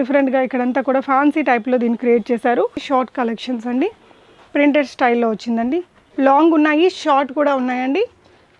డిఫరెంట్గా ఇక్కడంతా కూడా ఫ్యాన్సీ టైప్లో దీన్ని క్రియేట్ చేశారు. షార్ట్ కలెక్షన్స్ అండి. ప్రింటెడ్ స్టైల్లో వచ్చిందండి. లాంగ్ ఉన్నాయి షార్ట్ కూడా ఉన్నాయండి.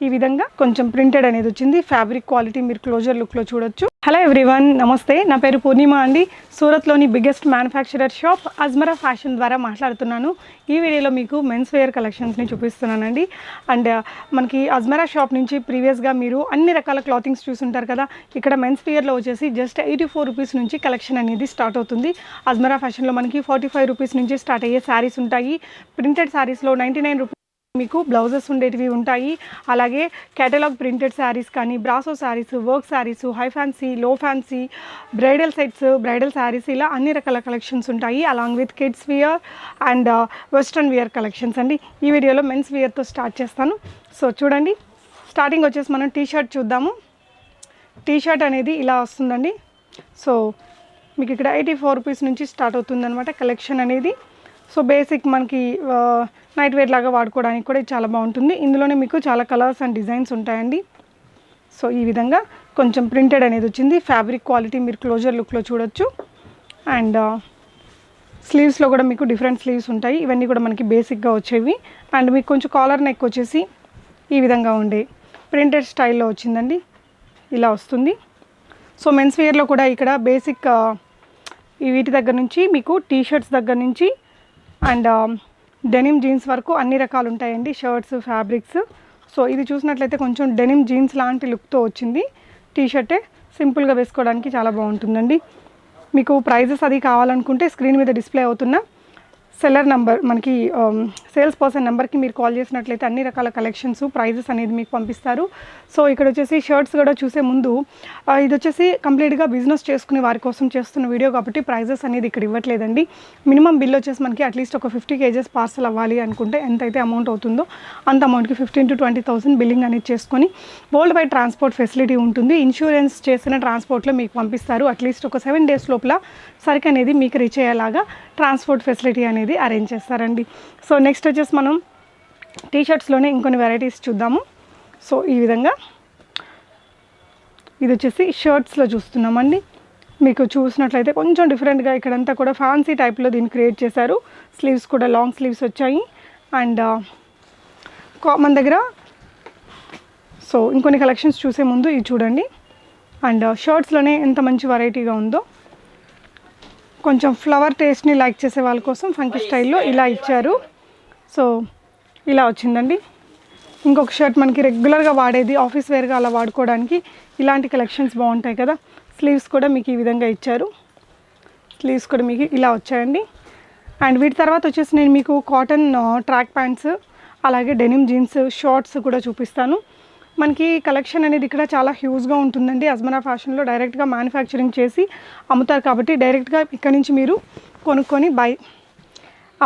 ఈ విధంగా కొంచెం ప్రింటెడ్ అనేది వచ్చింది. ఫ్యాబ్రిక్ క్వాలిటీ మీరు క్లోజర్ లుక్లో చూడొచ్చు. హలో ఎవ్రీవన్ నమస్తే. నా పేరు పూర్ణిమ అండి. సూరత్లోని biggest manufacturer shop Ajmera fashion ద్వారా మాట్లాడుతున్నాను. ఈ వీడియోలో మీకు మెన్స్ వేర్ కలెక్షన్స్ని చూపిస్తున్నానండి. అండ్ uh, మనకి అజ్మరా షాప్ నుంచి ప్రీవియస్గా మీరు అన్ని రకాల క్లాతింగ్స్ చూసుంటారు కదా. ఇక్కడ మెన్స్ వేర్లో వచ్చేసి జస్ట్ ఎయిటీ ఫోర్ రూపీస్ నుంచి కలెక్షన్ అనేది స్టార్ట్ అవుతుంది. అజ్మరా ఫ్యాషన్లో మనకి ఫార్టీ ఫైవ్ రూపీస్ నుంచి స్టార్ట్ అయ్యే శారీస్ ఉంటాయి. ప్రింటెడ్ శారీస్లో నైంటీ నైన్ రూపీస్ మీకు బ్లౌజెస్ ఉండేటివి ఉంటాయి. అలాగే కేటలాగ్ ప్రింటెడ్ శారీస్ కానీ brasso saris work saris high fancy low fancy bridal sets bridal saris ఇలా అన్ని రకాల కలెక్షన్స్ ఉంటాయి. Along with kids wear and western wear collections అండి. ఈ వీడియోలో మెన్స్ వియర్తో స్టార్ట్ చేస్తాను. సో చూడండి. స్టార్టింగ్ వచ్చేసి మనం టీ షర్ట్ చూద్దాము. టీ షర్ట్ అనేది ఇలా వస్తుందండి. సో మీకు ఇక్కడ ఎయిటీ ఫోర్ రూపీస్ నుంచి స్టార్ట్ అవుతుందన్నమాట కలెక్షన్ అనేది. సో బేసిక్ మనకి నైట్ వేర్ లాగా వాడుకోవడానికి కూడా చాలా బాగుంటుంది. ఇందులోనే మీకు చాలా కలర్స్ అండ్ డిజైన్స్ ఉంటాయండి. సో ఈ విధంగా కొంచెం ప్రింటెడ్ అనేది వచ్చింది. ఫ్యాబ్రిక్ క్వాలిటీ మీరు క్లోజర్ లుక్లో చూడొచ్చు. అండ్ స్లీవ్స్లో కూడా మీకు డిఫరెంట్ స్లీవ్స్ ఉంటాయి. ఇవన్నీ కూడా మనకి బేసిక్గా వచ్చేవి. అండ్ మీకు కొంచెం కాలర్ నెక్ వచ్చేసి ఈ విధంగా ఉండే ప్రింటెడ్ స్టైల్లో వచ్చిందండి. ఇలా వస్తుంది. సో మెన్స్ వేర్లో కూడా ఇక్కడ బేసిక్ ఈ వీటి దగ్గర నుంచి మీకు టీ షర్ట్స్ దగ్గర నుంచి అండ్ um, డెనిమ్ జీన్స్ వరకు అన్ని రకాలు ఉంటాయండి షర్ట్స్ ఫ్యాబ్రిక్స్ సో ఇది చూసినట్లయితే కొంచెం డెనిమ్ జీన్స్ లాంటి లుక్తో వచ్చింది. టీషర్టే సింపుల్గా వేసుకోవడానికి చాలా బాగుంటుందండి. మీకు ప్రైజెస్ అది కావాలనుకుంటే స్క్రీన్ మీద డిస్ప్లే అవుతున్న సెల్లర్ నెంబర్ మనకి సేల్స్ పర్సన్ నెంబర్కి మీరు కాల్ చేసినట్లయితే అన్ని రకాల కలెక్షన్స్ ప్రైజెస్ అనేది మీకు పంపిస్తారు. సో ఇక్కడ వచ్చేసి షర్ట్స్ కూడా చూసే ముందు ఇది వచ్చేసి కంప్లీట్గా బిజినెస్ చేసుకునే వారి కోసం చేస్తున్న వీడియో కాబట్టి ప్రైజెస్ అనేది ఇక్కడ ఇవ్వట్లేదండి. మినిమం బిల్ వచ్చేసి మనకి అట్లీస్ట్ ఒక ఫిఫ్టీ కేజెస్ పార్సల్ అవ్వాలి అనుకుంటే ఎంతైతే అమౌంట్ అవుతుందో అంత అమౌంట్కి fifteen to twenty thousand billing అనేది చేసుకొని వరల్డ్ వైడ్ ట్రాన్స్పోర్ట్ ఫెసిలిటీ ఉంటుంది. ఇన్సూరెన్స్ చేసిన ట్రాన్స్పోర్ట్లో మీకు పంపిస్తారు. అట్లీస్ట్ ఒక సెవెన్ డేస్ లోపల సరికి అనేది మీకు రీచ్ అయ్యేలాగా ట్రాన్స్పోర్ట్ ఫెసిలిటీ అనేది అరేంజ్ చేస్తారండి. సో నెక్స్ట్ వచ్చేసి మనం టీ షర్ట్స్లోనే ఇంకొన్ని వెరైటీస్ చూద్దాము. సో ఈ విధంగా ఇది వచ్చేసి షర్ట్స్లో చూస్తున్నామండి. మీకు చూసినట్లయితే కొంచెం డిఫరెంట్గా ఇక్కడంతా కూడా ఫ్యాన్సీ టైప్లో దీన్ని క్రియేట్ చేశారు. స్లీవ్స్ కూడా లాంగ్ స్లీవ్స్ వచ్చాయి. అండ్ uh, మన దగ్గర సో ఇంకొన్ని కలెక్షన్స్ చూసే ముందు ఇది చూడండి. అండ్ షర్ట్స్లోనే uh, ఎంత మంచి వెరైటీగా ఉందో కొంచెం ఫ్లవర్ టేస్ట్ని లైక్ చేసే వాళ్ళ కోసం ఫంకీ స్టైల్లో ఇలా ఇచ్చారు. సో ఇలా వచ్చిందండి. ఇంకొక షర్ట్ మనకి రెగ్యులర్గా వాడేది ఆఫీస్ వేర్గా అలా వాడుకోవడానికి ఇలాంటి కలెక్షన్స్ బాగుంటాయి కదా. స్లీవ్స్ కూడా మీకు ఈ విధంగా ఇచ్చారు. స్లీవ్స్ కూడా మీకు ఇలా వచ్చాయండి. అండ్ వీటి తర్వాత వచ్చేసి నేను మీకు కాటన్ ట్రాక్ ప్యాంట్స్ అలాగే డెనిమ్ జీన్స్ షార్ట్స్ కూడా చూపిస్తాను. మనకి కలెక్షన్ అనేది ఇక్కడ చాలా హ్యూజ్గా ఉంటుందండి. అజ్మరా ఫ్యాషన్లో డైరెక్ట్గా మ్యానుఫ్యాక్చరింగ్ చేసి అమ్ముతారు కాబట్టి డైరెక్ట్గా ఇక్కడ నుంచి మీరు కొనుక్కొని బై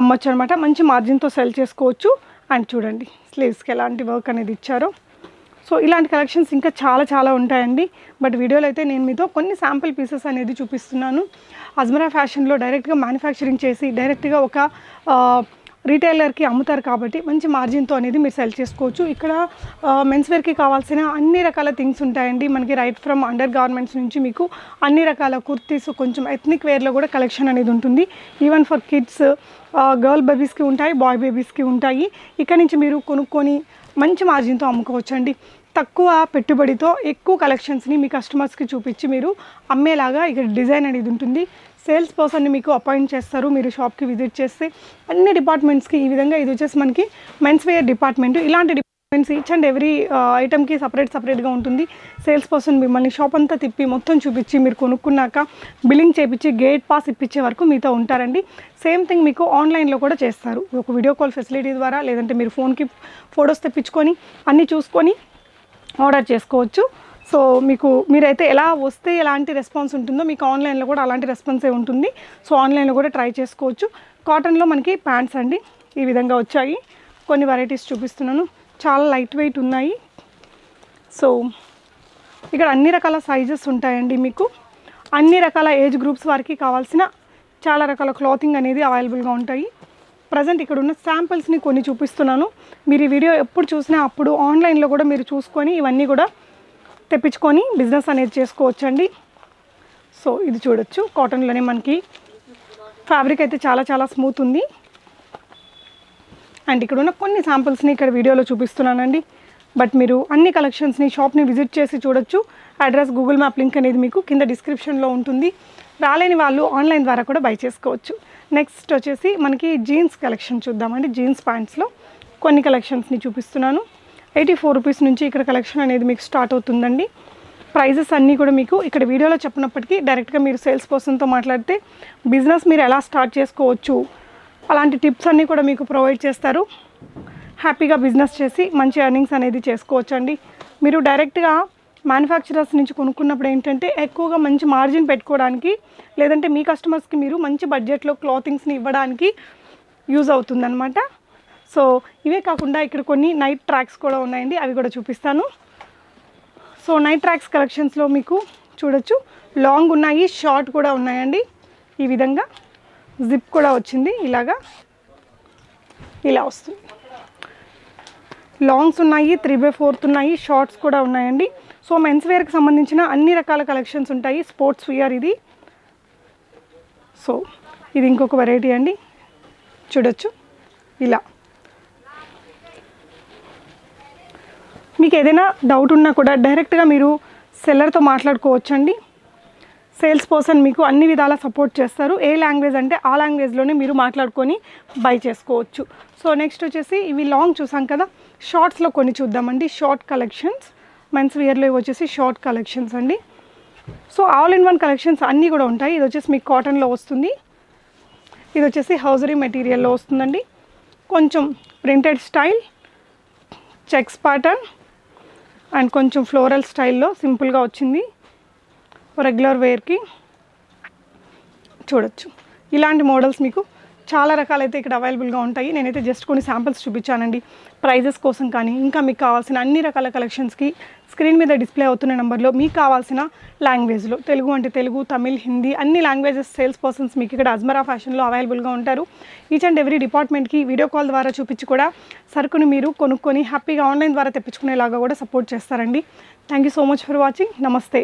అమ్మొచ్చు అనమాట మంచి మార్జిన్తో సెల్ చేసుకోవచ్చు. అండ్ చూడండి స్లీవ్స్కి ఎలాంటి వర్క్ అనేది ఇచ్చారో. సో ఇలాంటి కలెక్షన్స్ ఇంకా చాలా చాలా ఉంటాయండి. బట్ వీడియోలో అయితే నేను మీతో కొన్ని శాంపుల్ పీసెస్ అనేది చూపిస్తున్నాను. అజ్మరా ఫ్యాషన్లో డైరెక్ట్గా మ్యానుఫ్యాక్చరింగ్ చేసి డైరెక్ట్గా ఒక రీటైలర్కి అమ్ముతారు కాబట్టి మంచి మార్జిన్తో అనేది మీరు సెల్ చేసుకోవచ్చు. ఇక్కడ మెన్స్వేర్కి కావాల్సిన అన్ని రకాల థింగ్స్ ఉంటాయండి. మనకి రైట్ ఫ్రమ్ అండర్ గార్మెంట్స్ నుంచి మీకు అన్ని రకాల కుర్తీస్ కొంచెం ఎథ్నిక్ వేర్లో కూడా కలెక్షన్ అనేది ఉంటుంది. ఈవెన్ ఫర్ కిడ్స్ గర్ల్ బేబీస్కి ఉంటాయి బాయ్ బేబీస్కి ఉంటాయి. ఇక్కడ నుంచి మీరు కొనుక్కొని మంచి మార్జిన్తో అమ్ముకోవచ్చండి. తక్కువ పెట్టుబడితో ఎక్కువ కలెక్షన్స్ని మీ కస్టమర్స్కి చూపించి మీరు అమ్మేలాగా ఇక్కడ డిజైన్ అనేది ఉంటుంది. సేల్స్ పర్సన్ని మీకు అపాయింట్ చేస్తారు మీరు షాప్కి విజిట్ చేస్తే అన్ని డిపార్ట్మెంట్స్కి ఈ విధంగా ఇది వచ్చేసి మనకి మెన్స్ వేర్ డిపార్ట్మెంట్. ఇలాంటి డిపార్ట్మెంట్స్ ఈచ్ అండ్ ఎవ్రీ ఐటమ్కి సపరేట్ సపరేట్గా ఉంటుంది. సేల్స్ పర్సన్ మిమ్మల్ని షాప్ అంతా తిప్పి మొత్తం చూపించి మీరు కొనుక్కున్నాక బిల్లింగ్ చేపించి గేట్ పాస్ ఇప్పించే వరకు మీతో ఉంటారండి. సేమ్ థింగ్ మీకు ఆన్లైన్లో కూడా చేస్తారు. ఒక వీడియో కాల్ ఫెసిలిటీ ద్వారా లేదంటే మీరు ఫోన్కి ఫొటోస్ తెప్పించుకొని అన్నీ చూసుకొని ఆర్డర్ చేసుకోవచ్చు. సో మీకు మీరైతే ఎలా వస్తే ఎలాంటి రెస్పాన్స్ ఉంటుందో మీకు ఆన్లైన్లో కూడా అలాంటి రెస్పాన్సే ఉంటుంది. సో ఆన్లైన్లో కూడా ట్రై చేసుకోవచ్చు. కాటన్లో మనకి ప్యాంట్స్ అండి ఈ విధంగా వచ్చాయి. కొన్ని వెరైటీస్ చూపిస్తున్నాను. చాలా లైట్ వెయిట్ ఉన్నాయి. సో ఇక్కడ అన్ని రకాల సైజెస్ ఉంటాయండి మీకు. అన్ని రకాల ఏజ్ గ్రూప్స్ వారికి కావాల్సిన చాలా రకాల క్లాతింగ్ అనేది అవైలబుల్గా ఉంటాయి. ప్రజెంట్ ఇక్కడ ఉన్న శాంపిల్స్ని కొన్ని చూపిస్తున్నాను. మీరు ఈ వీడియో ఎప్పుడు చూసినా అప్పుడు ఆన్లైన్లో కూడా మీరు చూసుకొని ఇవన్నీ కూడా తెప్పించుకొని బిజినెస్ అనేది చేసుకోవచ్చండి. సో ఇది చూడొచ్చు. కాటన్లోనే మనకి ఫ్యాబ్రిక్ అయితే చాలా చాలా స్మూత్ ఉంది. అండ్ ఇక్కడ ఉన్న కొన్ని శాంపుల్స్ని ఇక్కడ వీడియోలో చూపిస్తున్నానండి. బట్ మీరు అన్ని కలెక్షన్స్ని షాప్ని విజిట్ చేసి చూడొచ్చు. అడ్రస్ గూగుల్ మ్యాప్ లింక్ అనేది మీకు కింద డిస్క్రిప్షన్లో ఉంటుంది. రాలేని వాళ్ళు ఆన్లైన్ ద్వారా కూడా బై చేసుకోవచ్చు. నెక్స్ట్ వచ్చేసి మనకి జీన్స్ కలెక్షన్ చూద్దామండి. జీన్స్ ప్యాంట్స్లో కొన్ని కలెక్షన్స్ని చూపిస్తున్నాను. ఎయిటీ ఫోర్ రూపీస్ నుంచి ఇక్కడ కలెక్షన్ అనేది మీకు స్టార్ట్ అవుతుందండి. ప్రైజెస్ అన్నీ కూడా మీకు ఇక్కడ వీడియోలో చెప్పినప్పటికీ డైరెక్ట్గా మీరు సేల్స్ పర్సన్తో మాట్లాడితే బిజినెస్ మీరు ఎలా స్టార్ట్ చేసుకోవచ్చు అలాంటి టిప్స్ అన్నీ కూడా మీకు ప్రొవైడ్ చేస్తారు. హ్యాపీగా బిజినెస్ చేసి మంచి ఎర్నింగ్స్ అనేది చేసుకోవచ్చు అండి మీరు డైరెక్ట్గా మ్యానుఫ్యాక్చరర్స్ నుంచి కొనుక్కున్నప్పుడు ఏంటంటే ఎక్కువగా మంచి మార్జిన్ పెట్టుకోవడానికి లేదంటే మీ కస్టమర్స్కి మీరు మంచి బడ్జెట్లో క్లాతింగ్స్ని ఇవ్వడానికి యూజ్ అవుతుందన్నమాట. సో ఇవే కాకుండా ఇక్కడ కొన్ని నైట్ ట్రాక్స్ కూడా ఉన్నాయండి. అవి కూడా చూపిస్తాను. సో నైట్ ట్రాక్స్ కలెక్షన్స్లో మీకు చూడొచ్చు. లాంగ్ ఉన్నాయి షార్ట్ కూడా ఉన్నాయండి. ఈ విధంగా జిప్ కూడా వచ్చింది. ఇలాగా ఇలా వస్తుంది. లాంగ్స్ ఉన్నాయి త్రీ బై ఫోర్త్ ఉన్నాయి షార్ట్స్ కూడా ఉన్నాయండి. సో మెన్స్ వేర్కి సంబంధించిన అన్ని రకాల కలెక్షన్స్ ఉంటాయి. స్పోర్ట్స్ వియర్ ఇది. సో ఇది ఇంకొక వెరైటీ అండి. చూడొచ్చు. ఇలా. మీకు ఏదైనా డౌట్ ఉన్నా కూడా డైరెక్ట్గా మీరు సెల్లర్తో మాట్లాడుకోవచ్చండి. సేల్స్ పర్సన్ మీకు అన్ని విధాల సపోర్ట్ చేస్తారు. ఏ లాంగ్వేజ్ అంటే ఆ లాంగ్వేజ్లోనే మీరు మాట్లాడుకొని బై చేసుకోవచ్చు. సో నెక్స్ట్ వచ్చేసి ఇవి లాంగ్ చూసాం కదా. షార్ట్స్లో కొన్ని చూద్దామండి. షార్ట్ కలెక్షన్స్ మెన్స్ వియర్లో ఇవి వచ్చేసి షార్ట్ కలెక్షన్స్ అండి. So all in one collections అన్నీ కూడా ఉంటాయి. ఇది వచ్చేసి మీకు కాటన్లో వస్తుంది. ఇది వచ్చేసి హౌజరీ మెటీరియల్లో వస్తుందండి. కొంచెం printed style checks pattern and కొంచెం ఫ్లోరల్ స్టైల్లో సింపుల్గా వచ్చింది. రెగ్యులర్ వేర్కి చూడొచ్చు. ఇలాంటి మోడల్స్ మీకు చాలా రకాలైతే ఇక్కడ అవైలబుల్గా ఉంటాయి. నేనైతే జస్ట్ కొన్ని శాంపిల్స్ చూపించానండి. ప్రైజెస్ కోసం కానీ ఇంకా మీకు కావాల్సిన అన్ని రకాల కలెక్షన్స్కి స్క్రీన్ మీద డిస్ప్లే అవుతున్న నెంబర్లో మీకు కావాల్సిన లాంగ్వేజ్లో తెలుగు అంటే తెలుగు తమిళ్ హిందీ అన్ని లాంగ్వేజెస్ సేల్స్ పర్సన్స్ మీకు ఇక్కడ అజ్మరా ఫ్యాషన్లో అవైలబుల్గా ఉంటారు. ఈచ్ అండ్ ఎవ్రీ డిపార్ట్మెంట్కి వీడియో కాల్ ద్వారా చూపించి కూడా సరుకుని మీరు కొనుక్కొని హ్యాపీగా ఆన్లైన్ ద్వారా తెప్పించుకునేలాగా కూడా సపోర్ట్ చేస్తారండి. Thank you so much for watching నమస్తే